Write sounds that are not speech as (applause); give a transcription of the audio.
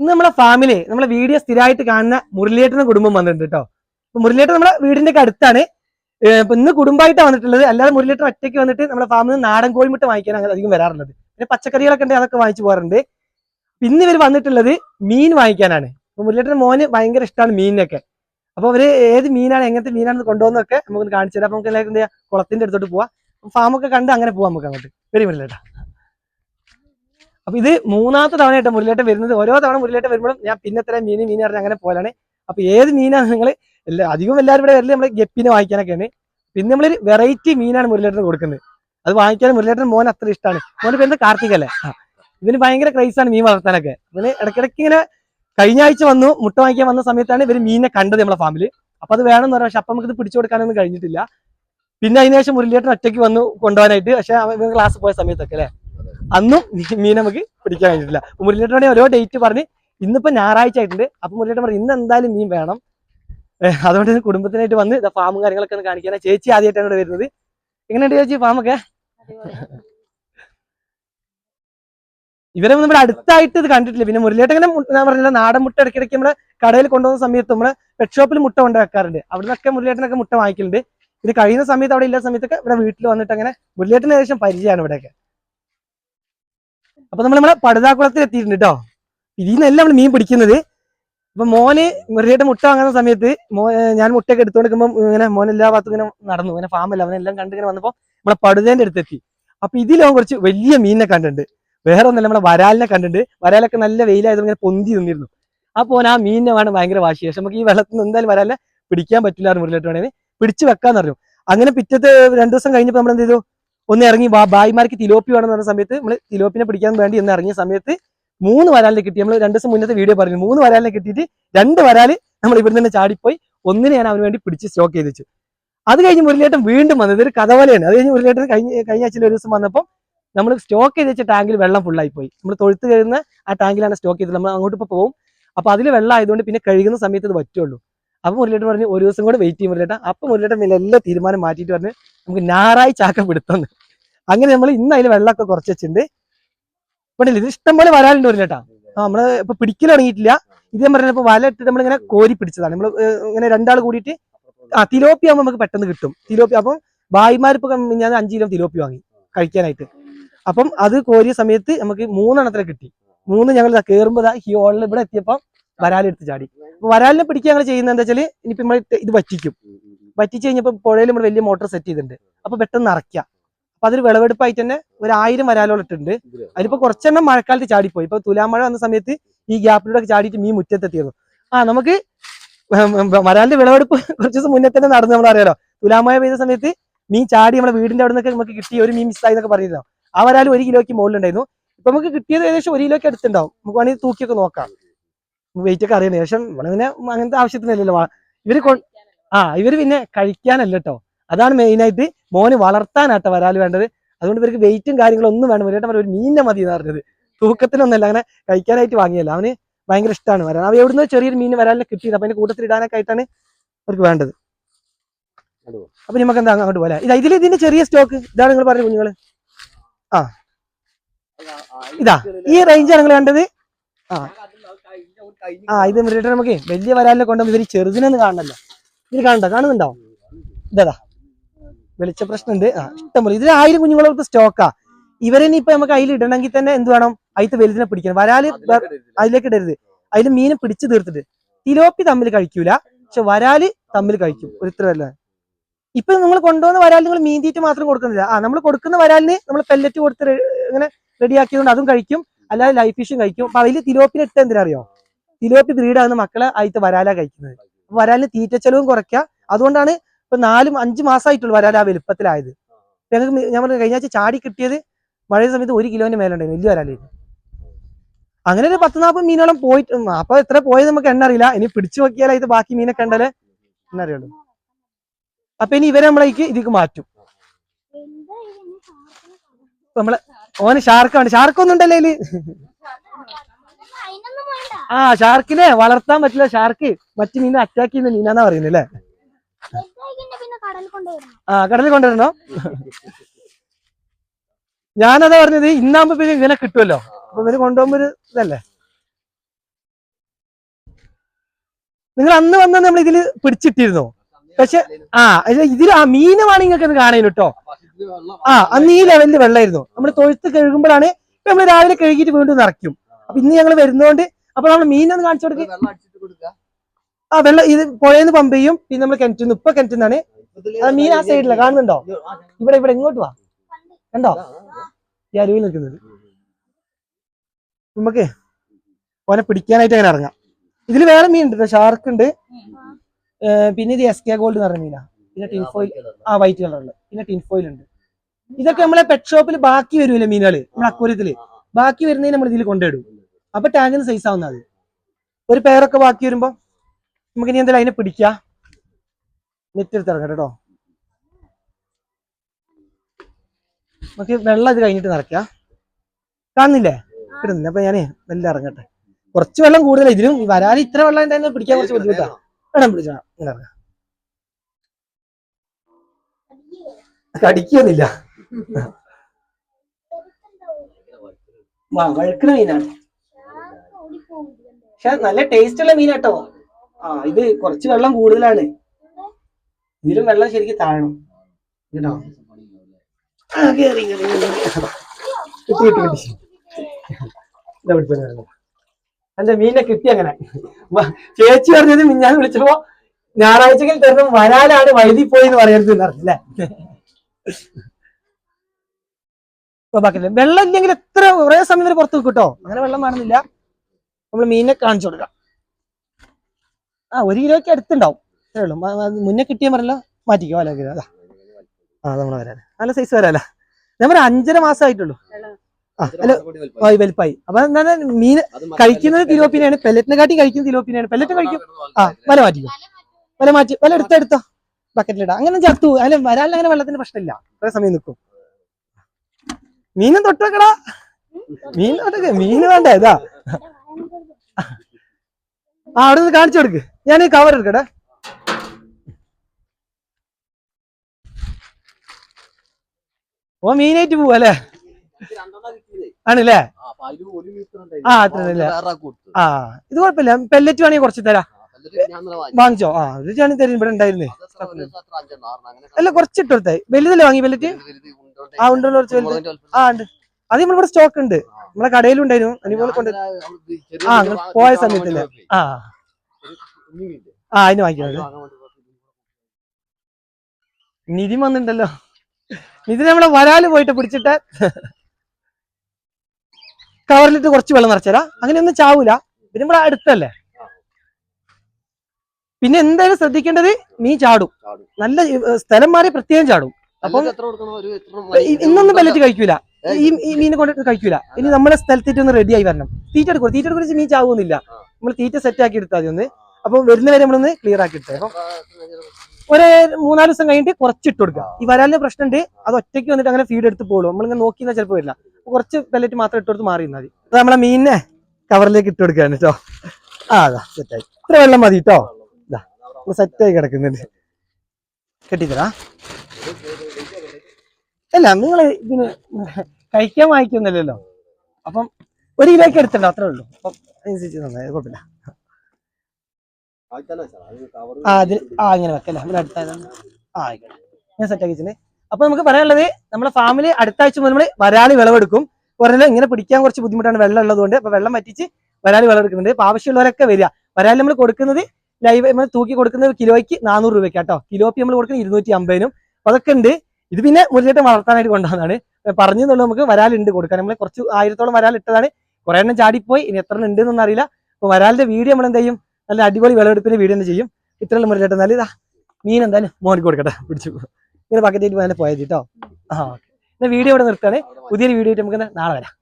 ഇന്ന് നമ്മളെ ഫാമിലി നമ്മളെ വീഡിയോ സ്ഥിരമായിട്ട് കാണുന്ന മുരളിയേട്ടന്റെ കുടുംബം വന്നിട്ടുണ്ട് കേട്ടോ അപ്പൊ മുരളിയേട്ടൻ നമ്മളെ വീടിന്റെ ഒക്കെ അടുത്താണ്. ഇന്ന് കുടുംബമായിട്ടാണ് വന്നിട്ടുള്ളത്. അല്ലാതെ മുരളിയേട്ടൻ ഒറ്റയ്ക്ക് വന്നിട്ട് നമ്മളെ ഫാമിൽ നിന്ന് നാടൻ കോഴിമുട്ട വാങ്ങിക്കാൻ അങ്ങനെ അധികം വരാറുള്ളത്. പിന്നെ പച്ചക്കറികളൊക്കെ ഉണ്ട് അതൊക്കെ വാങ്ങിച്ചു പോകാറുണ്ട്. പിന്നെ ഇവർ വന്നിട്ടുള്ളത് മീൻ വാങ്ങിക്കാനാണ്. അപ്പൊ മുരളിയേട്ടൻ മോന് ഭയങ്കര ഇഷ്ടമാണ് മീനിനൊക്കെ. അപ്പൊ അവർ ഏത് മീനാണ് എങ്ങനത്തെ മീനാണ് കൊണ്ടുവന്നൊക്കെ നമുക്ക് കാണിച്ചു തരാം. അപ്പൊ നമുക്ക് എല്ലാവരും കുളത്തിന്റെ അടുത്തോട്ട് പോവാം. ഫാമൊക്കെ കണ്ട് അങ്ങനെ പോവാം നമുക്ക് അങ്ങോട്ട്. വരും മുരളിയേട്ടാ. അപ്പൊ ഇത് മൂന്നാമത്തെ തവണയായിട്ട് മുരളിയേട്ടൻ വരുന്നത്. ഓരോ തവണ മുരളിയേട്ടൻ വരുമ്പോഴും ഞാൻ പിന്നെ എത്ര മീൻ മീൻ പറഞ്ഞ് അങ്ങനെ പോലാണ്. അപ്പൊ ഏത് മീനാണ് നിങ്ങൾ എല്ലാ അധികം എല്ലാവരും ഇവിടെ വരില്ല നമ്മൾ ഗപ്പിനെ വാങ്ങിക്കാനൊക്കെയാണ്. പിന്നെ നമ്മളൊരു വെറൈറ്റി മീനാണ് മുരളിയേട്ടന് കൊടുക്കുന്നത്. അത് വാങ്ങിക്കാൻ മുരളിയേട്ടൻ മോൻ അത്ര ഇഷ്ടമാണ് മോന്റെ പേര് കാർത്തിക് അല്ലേ? ഇവന് ഭയങ്കര ക്രൈസാണ് മീൻ വളർത്താനൊക്കെ. ഇവന് ഇടയ്ക്കിടയ്ക്ക് ഇങ്ങനെ കഴിഞ്ഞ ആഴ്ച വന്നു മുട്ട വാങ്ങിക്കാൻ വന്ന സമയത്താണ് ഇവർ മീനെ കണ്ടത് നമ്മളെ ഫാമിലി അപ്പൊ അത് വേണം എന്ന് പറയാം പക്ഷെ അപ്പൊ നമുക്ക് ഇത് പിടിച്ചു കൊടുക്കാനൊന്നും കഴിഞ്ഞിട്ടില്ല. പിന്നെ അതിനുശേഷം മുരളിയേട്ടൻ ഒറ്റയ്ക്ക് വന്നു കൊണ്ടുപോകാനായിട്ട്. പക്ഷെ ക്ലാസ് പോയ സമയത്തൊക്കെ അല്ലേ? അന്നും മീൻ നമുക്ക് പിടിക്കാൻ കഴിഞ്ഞിട്ടില്ല. അപ്പൊ മുരളിയേട്ടനെ ഓരോ ഡേറ്റ് പറഞ്ഞ് ഇന്നിപ്പോ ഞായറാഴ്ച ആയിട്ടുണ്ട്. അപ്പൊ മുരളിയേട്ടൻ പറഞ്ഞു ഇന്ന് എന്തായാലും മീൻ വേണം. അതുകൊണ്ട് കുടുംബത്തിനായിട്ട് വന്ന് ഫാമും കാര്യങ്ങളൊക്കെ ഒന്ന് ചേച്ചി ആദ്യമായിട്ടാണ് ഇവിടെ വരുന്നത്. എങ്ങനെയുണ്ട് ചേച്ചി ഫാമൊക്കെ ഇവരെ നമ്മുടെ അടുത്തായിട്ട് ഇത് കണ്ടിട്ടില്ല. പിന്നെ മുരളിയേട്ടൻ ഇങ്ങനെ ഞാൻ പറഞ്ഞില്ല നാടൻ മുട്ട ഇടയ്ക്കിടയ്ക്ക് നമ്മുടെ കടയിൽ കൊണ്ടുപോകുന്ന സമയത്ത് നമ്മുടെ പെറ്റ് ഷോപ്പിൽ മുട്ട കൊണ്ട് വെക്കാറുണ്ട്. അവിടെ നിന്നൊക്കെ മുരളിയേട്ടനൊക്കെ മുട്ട വാങ്ങിക്കലുണ്ട്. ഇത് കഴിയുന്ന സമയത്ത് അവിടെ ഇല്ലാത്ത സമയത്തൊക്കെ ഇവിടെ വീട്ടിൽ വന്നിട്ട് അങ്ങനെ മുരളിയേട്ടന് ഏകദേശം പരിചയമാണ് ഇവിടെയൊക്കെ. അപ്പൊ നമ്മൾ നമ്മളെ പടുതാക്കുളത്തിൽ എത്തിയിട്ടുണ്ട് കേട്ടോ ഇതിൽ നിന്നല്ല നമ്മൾ മീൻ പിടിക്കുന്നത്. അപ്പൊ മോന് മുരളിയേട്ടൻ മുട്ട വാങ്ങുന്ന സമയത്ത് മോ ഞാൻ മുട്ടയൊക്കെ എടുത്തുകൊണ്ടിരിക്കുമ്പോൾ ഇങ്ങനെ മോൻ എല്ലാ ഭാഗത്തും ഇങ്ങനെ നടന്നു. ഇങ്ങനെ ഫാമല്ല അവനെല്ലാം കണ്ട് ഇങ്ങനെ വന്നപ്പോ നമ്മളെ പടുതേന്റെ അടുത്തെത്തി. അപ്പൊ ഇതിലവൻ കുറച്ച് വലിയ മീനിനെ കണ്ടിട്ടുണ്ട്. വേറെ ഒന്നല്ല നമ്മളെ വരാലിനെ കണ്ടിട്ടുണ്ട്. വരാലൊക്കെ നല്ല വെയിലായത് ഇങ്ങനെ പൊന്തി നിന്നിരുന്നു. അപ്പൊ ഓൻ ആ മീനിനെ വേണം ഭയങ്കര വാശി. പക്ഷെ നമുക്ക് ഈ വെള്ളത്തിൽ നിന്ന് എന്തായാലും വരാലെ പിടിക്കാൻ പറ്റില്ല മുരളിയേട്ടൻ വേണേൽ പിടിച്ചു വെക്കാന്ന് പറഞ്ഞു. അങ്ങനെ പിറ്റത്തെ രണ്ടു ദിവസം കഴിഞ്ഞപ്പോൾ നമ്മൾ എന്ത് ചെയ്തു? ഒന്ന് ഇറങ്ങി ബായിമാർക്ക് തിലോപ്പി വേണമെന്ന് പറഞ്ഞ സമയത്ത് നമ്മൾ തിലോപ്പിനെ പിടിക്കാൻ വേണ്ടി ഒന്ന് ഇറങ്ങിയ സമയത്ത് മൂന്ന് വരാലിനെ കിട്ടി. നമ്മൾ രണ്ട് ദിവസം മുന്നത്തെ വീഡിയോ പറഞ്ഞു മൂന്ന് വരാലിനെ കിട്ടിയിട്ട് രണ്ട് വരാൽ നമ്മൾ ഇവിടെ നിന്ന് ചാടിപ്പോയി. ഒന്നിനെ ഞാൻ അവന് വേണ്ടി പിടിച്ച് സ്റ്റോക്ക് ചെയ്തു വെച്ചു. അത് കഴിഞ്ഞ് മുരളിയേട്ടൻ വീണ്ടും വന്നത് ഇതൊരു കഥ പോലെയാണ്. അത് കഴിഞ്ഞ് മുരളിയേട്ടൻ കഴിഞ്ഞ കഴിഞ്ഞ ആഴ്ചയിൽ ഒരു ദിവസം വന്നപ്പോൾ നമ്മൾ സ്റ്റോക്ക് ചെയ്ത് വെച്ച ടാങ്കിൽ വെള്ളം ഫുള്ളായി പോയി നമ്മൾ തൊഴുത്ത് കഴിയുന്ന ആ ടാങ്കിലാണ് സ്റ്റോക്ക് ചെയ്തത്. നമ്മൾ അങ്ങോട്ട് ഇപ്പോൾ പോകും അപ്പൊ അതിൽ വെള്ളം ആയതുകൊണ്ട് പിന്നെ കഴുകുന്ന സമയത്ത് ഇത് പറ്റുള്ളൂ. അപ്പൊ മുരളിയേട്ടൻ പറഞ്ഞു ഒരു ദിവസം കൂടെ വെയിറ്റ് ചെയ്യും മുരളിയേട്ടൻ അപ്പോൾ മുരളിയേട്ടൻ എല്ലാ തീരുമാനം മാറ്റിയിട്ട് പറഞ്ഞ് നമുക്ക് ഞായറാഴ്ച ആക്ക പിടുത്തന്ന്. അങ്ങനെ നമ്മൾ ഇന്ന് അതിൽ വെള്ളമൊക്കെ കുറച്ച് വെച്ചിട്ടുണ്ട് വേണ്ടില്ല ഇത് ഇഷ്ടംപോലെ വരാലുണ്ട് ഒരു ചേട്ടാ ആ നമ്മൾ ഇപ്പൊ പിടിക്കൽ തുടങ്ങിയിട്ടില്ല. ഇത് ഞാൻ പറഞ്ഞപ്പോ വല ഇട്ടിട്ട് നമ്മളിങ്ങനെ കോരി പിടിച്ചതാണ്. നമ്മൾ ഇങ്ങനെ രണ്ടാൾ കൂടിയിട്ട് ആ തിലോപ്പി ആകുമ്പോൾ നമുക്ക് പെട്ടെന്ന് കിട്ടും. തിലോപ്പി അപ്പം ഭായിമാരിപ്പോ ഞാൻ അഞ്ച് കിലോ തിലോപ്പി വാങ്ങി കഴിക്കാനായിട്ട്. അപ്പം അത് കോരിയ സമയത്ത് നമുക്ക് മൂന്നെണ്ണത്തിനെ കിട്ടി. മൂന്ന് ഞങ്ങൾ കയറുമ്പോൾ ഈ ഹോളിൽ ഇവിടെ എത്തിയപ്പം വരാലെടുത്ത് ചാടി. അപ്പൊ വരാലിനെ പിടിക്കുക ഞങ്ങൾ ചെയ്യുന്നത് എന്താ വെച്ചാൽ ഇനിയിപ്പോ നമ്മൾ ഇത് വറ്റിക്കും. വറ്റിച്ച് കഴിഞ്ഞപ്പോൾ പുഴയിൽ നമ്മൾ വലിയ മോട്ടോർ സെറ്റ് ചെയ്തിട്ടുണ്ട്. അപ്പൊ പെട്ടെന്ന് നിറയ്ക്കുക അപ്പൊ അതിൽ വിളവെടുപ്പായിട്ട് തന്നെ ഒരു ആയിരം വരാലോളം ഇട്ടിട്ടുണ്ട്. അതിലിപ്പോ കുറച്ചെണ്ണം മഴക്കാലത്ത് ചാടിപ്പോയി. ഇപ്പൊ തുലാമഴ വന്ന സമയത്ത് ഈ ഗ്യാപ്പിലൂടെ ചാടിയിട്ട് മീൻ മുറ്റത്തെത്തിയിരുന്നു. ആ നമുക്ക് വരാലിന്റെ വിളവെടുപ്പ് (laughs) കുറച്ച് ദിവസം മുന്നേ തന്നെ നടന്നു നമ്മളറിയാലോ. തുലാമഴ പെയ്ത സമയത്ത് മീൻ ചാടി നമ്മുടെ വീടിന്റെ അവിടെ നിന്നൊക്കെ നമുക്ക് കിട്ടി ഒരു മീൻ മിസ്സായി എന്നൊക്കെ പറഞ്ഞിരുന്നു. ആ വരാൽ ഒരു കിലോയ്ക്ക് മുകളിലുണ്ടായിരുന്നു. ഇപ്പൊ നമുക്ക് കിട്ടിയത് ഏകദേശം ഒരു കിലോയ്ക്ക് അടുത്തുണ്ടാവും. നമുക്ക് വേണമെങ്കിൽ തൂക്കിയൊക്കെ നോക്കാം. വെയിറ്റ് ഒക്കെ അറിയണേ. ശേഷം അങ്ങനത്തെ ആവശ്യത്തിനല്ലല്ലോ ഇവർ ആ ഇവർ പിന്നെ കഴിക്കാനല്ല കേട്ടോ അതാണ് മെയിനായിട്ട് മോന് വളർത്താനാട്ടോ വരാൽ വേണ്ടത്. അതുകൊണ്ട് ഇവർക്ക് വെയിറ്റും കാര്യങ്ങളും ഒന്നും വേണം ഇവരുടെ ഒരു മീനിനെ മതി എന്ന് പറഞ്ഞത്. തൂക്കത്തിനൊന്നല്ല അങ്ങനെ കഴിക്കാനായിട്ട് വാങ്ങിയല്ല. അവന് ഭയങ്കര ഇഷ്ടമാണ് വരാൻ. അവ എവിടുന്ന് ചെറിയൊരു മീൻ വരാലിനെ കിട്ടിയത് അപ്പൊ അതിന്റെ കൂട്ടത്തിൽ ഇടാനൊക്കെ ആയിട്ടാണ് അവർക്ക് വേണ്ടത്. അപ്പൊ നമുക്ക് എന്താ അങ്ങോട്ട് പോലെ ഇതാ ഇതിൽ ഇതിന്റെ ചെറിയ സ്റ്റോക്ക് ഇതാണ് നിങ്ങൾ പറഞ്ഞത് കുഞ്ഞുങ്ങൾ. ആ. ഇതാ ഈ റേഞ്ചാണ് നിങ്ങൾ കണ്ടത്. ആ. ആ ഇത് നമുക്ക് വലിയ വരാലിനെ കൊണ്ടുപോകുമ്പോൾ ഇവർ ചെറുതിനൊന്നും കാണണല്ലോ ഇത് കാണണ്ട കാണുന്നുണ്ടോ? ഇതാ വെളിച്ച പ്രശ്നമുണ്ട്. ആ ഇഷ്ടംപോലെ. ഇതിൽ ആയിരം കുഞ്ഞുങ്ങൾക്ക് സ്റ്റോക്കാ ഇവരെ ഇപ്പൊ നമുക്ക് അതിൽ ഇടണമെങ്കിൽ തന്നെ എന്ത് വേണം? അതിൽ വലുതിനെ പിടിക്കണം. വരാൽ അതിലേക്ക് ഇടരുത് അതിൽ മീനെ പിടിച്ചു തീർത്തിട്ട്. തിലോപ്പി തമ്മിൽ കഴിക്കൂല. പക്ഷെ വരാൽ തമ്മിൽ കഴിക്കും. ഒരു ഇത്ര വല്ല ഇപ്പൊ നിങ്ങൾ കൊണ്ടുവന്ന വരാൽ നിങ്ങൾ മീൻ തീറ്റ മാത്രം കൊടുക്കുന്നില്ല. ആ നമ്മൾ കൊടുക്കുന്ന വരാലിന് നമ്മൾ പെല്ലറ്റ് കൊടുത്ത് ഇങ്ങനെ റെഡിയാക്കിയതുകൊണ്ട് അതും കഴിക്കും. അല്ലാതെ ലൈഫ് ഫിഷും കഴിക്കും. അപ്പൊ അതിൽ തിലോപ്പിന് ഇട്ട് എന്തിനാ അറിയോ തിലോപ്പി ബ്രീഡാകുന്ന മക്കളെ ആയിട്ട് വരാല കഴിക്കുന്നത്. വരാലിന് തീറ്റ ചെലവും കുറയ്ക്കുക. അതുകൊണ്ടാണ് ഇപ്പൊ നാലും അഞ്ചു മാസമായിട്ടുള്ളൂ വരാൽ ആ വലുപ്പത്തിലായത്. ഞങ്ങൾക്ക് ഞാൻ പറഞ്ഞു കഴിഞ്ഞ ആഴ്ച ചാടി കിട്ടിയത് മഴ സമയത്ത് ഒരു കിലോന്റെ മേലുണ്ടായിരുന്നു വലിയ വരാലായിരുന്നു അങ്ങനെ ഒരു പത്ത് നാൽപ്പത് മീനോളം പോയിട്ട് അപ്പൊ എത്ര പോയത് നമുക്ക് എണ്ണറിയില്ല ഇനി പിടിച്ചു നോക്കിയാൽ ഇത് ബാക്കി മീനൊക്കെ ഉണ്ടല്ലേ? എന്നറിയുള്ളൂ അപ്പൊ ഇനി ഇവരെ നമ്മളേക്ക് ഇതിക്ക് മാറ്റും. നമ്മളെ ഓന് ഷാർക്കാണ്. ഷാർക്ക് ഒന്നും ഉണ്ടല്ലേ ആ ഷാർക്കിനെ വളർത്താൻ പറ്റില്ല. ഷാർക്ക് മറ്റു മീനെ അറ്റാക്ക് ചെയ്യുന്ന മീനാന്നാ കടലിൽ ആ കടലിൽ കൊണ്ടുവരണോ? ഞാനതാ പറഞ്ഞത് ഇന്നാകുമ്പോ പിന്നെ ഇവനെ കിട്ടുമല്ലോ. അപ്പൊ ഇവർ കൊണ്ടുപോകുമ്പോ ഒരു ഇതല്ലേ? നിങ്ങൾ അന്ന് വന്ന നമ്മൾ ഇതിൽ പിടിച്ചിട്ടിരുന്നു. പക്ഷെ ആ ഇത് ഇതിൽ ആ മീനമാണ് നിങ്ങൾക്ക് കാണാൻ കേട്ടോ ആ അന്ന് ഈ ലെവലിൽ വെള്ളമായിരുന്നു നമ്മൾ തൊഴുത്ത് കഴുകുമ്പോഴാണ് നമ്മൾ രാവിലെ കഴുകിയിട്ട് വീണ്ടും നിറയ്ക്കും. അപ്പൊ ഇന്ന് ഞങ്ങൾ വരുന്നോണ്ട് അപ്പൊ നമ്മൾ മീനൊന്ന് കാണിച്ചു കൊടുക്കുക ആ വെള്ളം ഇത് പുഴയിൽ പമ്പ് ചെയ്യും. പിന്നെ നമ്മൾ കിണറ്റിന്ന് ഇപ്പൊ കിണറ്റിന്നാണ് ആ മീൻ ആ സൈഡിലാണ് കാണുന്നുണ്ടോ? ഇവിടെ ഇവിടെ ഇങ്ങോട്ട് വാ. കണ്ടോ? ഈ അരുവിൽ നിൽക്കുന്നത്. നമുക്ക് ഓനെ പിടിക്കാനായിട്ട് അങ്ങനെ ഇറങ്ങാം. ഇതിൽ വേറെ മീൻ ഉണ്ട് ഷാർക്ക് ഉണ്ട്. പിന്നെ ഇത് എസ് കെ ഗോൾഡ് എന്ന് പറഞ്ഞ മീനാ. പിന്നെ ടിൻഫോയിൽ ആ വൈറ്റ് കളറുള്ള പിന്നെ ടിൻഫോയിൽ ഉണ്ട്. ഇതൊക്കെ നമ്മളെ പെറ്റ് ഷോപ്പിൽ ബാക്കി വരുമല്ലേ മീനുകൾ നമ്മുടെ അക്വര്യത്തിൽ ബാക്കി വരുന്നതിന് നമ്മൾ ഇതിൽ കൊണ്ടിടും അപ്പൊ ടാങ്കിന് സൈസ് ആവുന്ന അത് ഒരു പേരൊക്കെ ബാക്കി വരുമ്പോ നമുക്ക് ഇനി എന്തായാലും അതിനെ പിടിക്കാ. നെറ്റ് എടുത്ത് ഇറങ്ങട്ടെ കേട്ടോ നമുക്ക് വെള്ളം ഇത് കഴിഞ്ഞിട്ട് നിറയ്ക്കാ. കാണുന്നില്ലേ? കിട്ടുന്നില്ല അപ്പൊ ഞാനേ വെള്ളം ഇറങ്ങട്ടെ. കുറച്ച് വെള്ളം കൂടുതൽ ഇതിലും വരാൻ ഇത്ര വെള്ളം ഉണ്ടായിരുന്നു പിടിക്കാൻ കുറച്ച് ബുദ്ധിമുട്ടാ. വേണം പിടിച്ചാ. കടിക്കൊന്നുമില്ല വഴുക്കണ മീനാണ്. പക്ഷെ നല്ല ടേസ്റ്റ് ഉള്ള മീൻ കേട്ടോ ആ ഇത് കുറച്ച് വെള്ളം കൂടുതലാണ്. ഇതിലും വെള്ളം ശരിക്ക് താഴണം. കേട്ടോ? എന്റെ മീനെ കിട്ടി അങ്ങനെ. ചേച്ചി പറഞ്ഞത് ഞാൻ വിളിച്ചപ്പോ ഞായറാഴ്ചകൾ തരുന്ന വരാലാണ് വഴുതി പോയി എന്ന് പറയരുത് എന്നറിഞ്ഞില്ലേ വെള്ളം ഇല്ലെങ്കിൽ എത്ര കുറെ സമയം പുറത്ത് വെക്കും കേട്ടോ അങ്ങനെ വെള്ളം വേണമെന്നില്ല. നമ്മൾ മീനിനെ കാണിച്ചു കൊടുക്കാം. ആ ഒരു കിലോയ്ക്ക് അടുത്തുണ്ടാവും. അത്രേ ഉള്ളൂ. മുന്നേ കിട്ടിയ പറഞ്ഞല്ലോ മാറ്റിക്കോ അല്ല കിലോ അതാ. ആ നമ്മളെ വരാം നല്ല സൈസ് വരാല ഞാൻ പറയാം അഞ്ചര മാസം ആയിട്ടുള്ളൂ ആ അല്ല വലിപ്പായി. അപ്പൊ എന്താണ് മീൻ കഴിക്കുന്നത് തിലോപ്പിനെയാണ് പെല്ലറ്റിനെ കാട്ടി കഴിക്കുന്നത് തിലോപ്പിനെയാണ്. പെല്ലറ്റ് കഴിക്കും. ആ വല മാറ്റിക്കോ. വല മാറ്റി വല എടുത്തോ എടുത്തോ. ബക്കറ്റിലിടാം അങ്ങനെ ചത്തു. അല്ല വരാൻ അങ്ങനെ വെള്ളത്തിന്റെ പ്രശ്നമില്ല. കുറെ സമയം നിൽക്കും. മീനും തൊട്ട് വെക്കടാ. മീൻ തൊട്ടൊക്കെ മീൻ വേണ്ട ഇതാ. ആ അവിടെ നിന്ന് കാണിച്ചു കൊടുക്ക്. ഞാൻ ഈ കവർ എടുക്കട്ടെ. ഓ മീനായിട്ട് പോവല്ലേ ആണല്ലേ? ആ, അത്രയല്ലേ? ആ ഇത് കുഴപ്പമില്ല. പെല്ലറ്റ് വേണമെങ്കിൽ കുറച്ച് തരാം. വാങ്ങിച്ചോ. ആ ഇത് ഞാൻ തരും. ഇവിടെ ഉണ്ടായിരുന്നേ. അല്ല കുറച്ച് ഇട്ട് കൊടുത്തേ. വലുതല്ലേ വാങ്ങി പെല്ലറ്റ് ആ ഉണ്ടല്ലോ കുറച്ച് വലുത്. ആ ഉണ്ട്. അത് നമ്മളിവിടെ സ്റ്റോക്ക് ഉണ്ട്. നമ്മളെ കടയിലുണ്ടായിരുന്നു. അതുപോലെ കൊണ്ട് ആ പോയ സമയത്ത് ആ. ആ അതിന് വാങ്ങിക്കുന്നത് നിധി വന്നിട്ടുണ്ടല്ലോ. നിധി നമ്മളെ വരാൽ പോയിട്ട് പിടിച്ചിട്ട് കവറിലിട്ട് കുറച്ച് വെള്ളം നിറച്ചരാ. അങ്ങനെ ഒന്നും ചാവൂല. പിന്നെ നമ്മളെ അടുത്തല്ലേ? പിന്നെ എന്തായാലും ശ്രദ്ധിക്കേണ്ടത് മീൻ ചാടും. നല്ല സ്ഥലം മാറി പ്രത്യേകം ചാടും. അപ്പം ഇന്നൊന്നും പെല്ലറ്റ് കഴിക്കൂല. ഈ ഈ മീനെ കൊണ്ട് കഴിക്കൂല. ഇനി നമ്മളെ സ്ഥലത്തേക്ക് ഒന്ന് റെഡി ആയി വരണം. തീറ്റ എടുക്കും തീറ്റ എടുക്കുന്ന മീൻ ചാവുന്നില്ല. നമ്മൾ തീറ്റ സെറ്റ് ആക്കി എടുത്താൽ മതി ഒന്ന്. അപ്പൊ വരുന്നവരെ നമ്മളൊന്ന് ക്ലിയർ ആക്കി എടുത്തേ. ഒരു മൂന്നാൽ ദിവസം കഴിഞ്ഞിട്ട് കുറച്ച് ഇട്ട് കൊടുക്കുക. ഈ വരാലിന്റെ പ്രശ്നമുണ്ട്. അത് ഒറ്റയ്ക്ക് വന്നിട്ട് അങ്ങനെ ഫീഡ് എടുത്ത് പോകുള്ളൂ നമ്മളിങ്ങനെ നോക്കിയാൽ ചിലപ്പോൾ വരില്ല. കുറച്ച് പെല്ലറ്റ് മാത്രം ഇട്ട് കൊടുത്ത് മാറി മതി. അപ്പൊ നമ്മളെ മീനിനെ കവറിലേക്ക് ഇട്ട് കൊടുക്കുകയാണ് കേട്ടോ ആ അതാ സെറ്റായി ഇത്ര വെള്ളം മതി കേട്ടോ ഇതാ സെറ്റായി കിടക്കുന്നുണ്ട്. കെട്ടിത്തരാ. അല്ല നിങ്ങൾ ഇതിന് കഴിക്കാൻ വാങ്ങിക്കുന്നില്ലല്ലോ. അപ്പം ഒരു കിലോയ്ക്ക് എടുത്തിട്ടുണ്ടോ അത്രേ ഉള്ളൂ. അപ്പം നന്നായി കുഴപ്പമില്ല. ആ അതിൽ ആ ഇങ്ങനെ വെക്കല്ലേ. അങ്ങനെ അടുത്തായതാണ് ആ ആയിക്കോട്ടെ. ഞാൻ സെറ്റ് ആക്കിച്ചിട്ടുണ്ട് അപ്പൊ നമുക്ക് പറയാനുള്ളത് നമ്മുടെ ഫാമിലി അടുത്ത ആഴ്ച മുതൽ നമ്മൾ വരാളി വിളവെടുക്കും. പറഞ്ഞാൽ ഇങ്ങനെ പിടിക്കാൻ കുറച്ച് ബുദ്ധിമുട്ടാണ് വെള്ളം ഉള്ളതുകൊണ്ട്. അപ്പൊ വെള്ളം പറ്റിച്ച് വരാളി വിളവെടുക്കുന്നുണ്ട്. അപ്പൊ ആവശ്യമുള്ളവരൊക്കെ വരിക. വരാളി നമ്മൾ കൊടുക്കുന്നത് ലൈവ് നമ്മൾ തൂക്കി കൊടുക്കുന്നത് കിലോയ്ക്ക് നാനൂറ് രൂപയ്ക്ക് കേട്ടോ കിലോയ്ക്ക് നമ്മൾ കൊടുക്കുന്നത് ഇരുന്നൂറ്റി അമ്പതിനും. അതൊക്കെ ഉണ്ട്. ഇത് പിന്നെ മുരളിയേട്ടൻ വളർത്താനായിട്ട് കൊണ്ടുവന്നതാണ്. പറഞ്ഞു എന്നുള്ളത് നമുക്ക് വരാലുണ്ട് കൊടുക്കാൻ. നമ്മൾ കുറച്ച് ആയിരത്തോളം വരാൽ ഇട്ടതാണ്. കുറെ എണ്ണം ചാടിപ്പോയി. ഇനി എത്ര ഉണ്ട് എന്നൊന്നും അറിയില്ല. അപ്പൊ വരാലിന്റെ വീഡിയോ നമ്മൾ എന്ത് ചെയ്യും? നല്ല അടിപൊളി വിളവെടുപ്പിന്റെ വീഡിയോ എന്ന് ചെയ്യും? ഇത്രയുള്ള മുരളിയേട്ടൻ എന്നാലും ഇതാ മീൻ എന്തായാലും മോനിക്ക് കൊടുക്കട്ടെ. പിടിച്ചു. ഇങ്ങനെ പക്കത്തേക്ക് പോയാൽ പോയത് കേട്ടോ. ആ ഓക്കെ. വീഡിയോ ഇവിടെ നിർത്തുകയാണ്. പുതിയൊരു വീഡിയോ ആയിട്ട് നമുക്ക് നാളെ വരാം.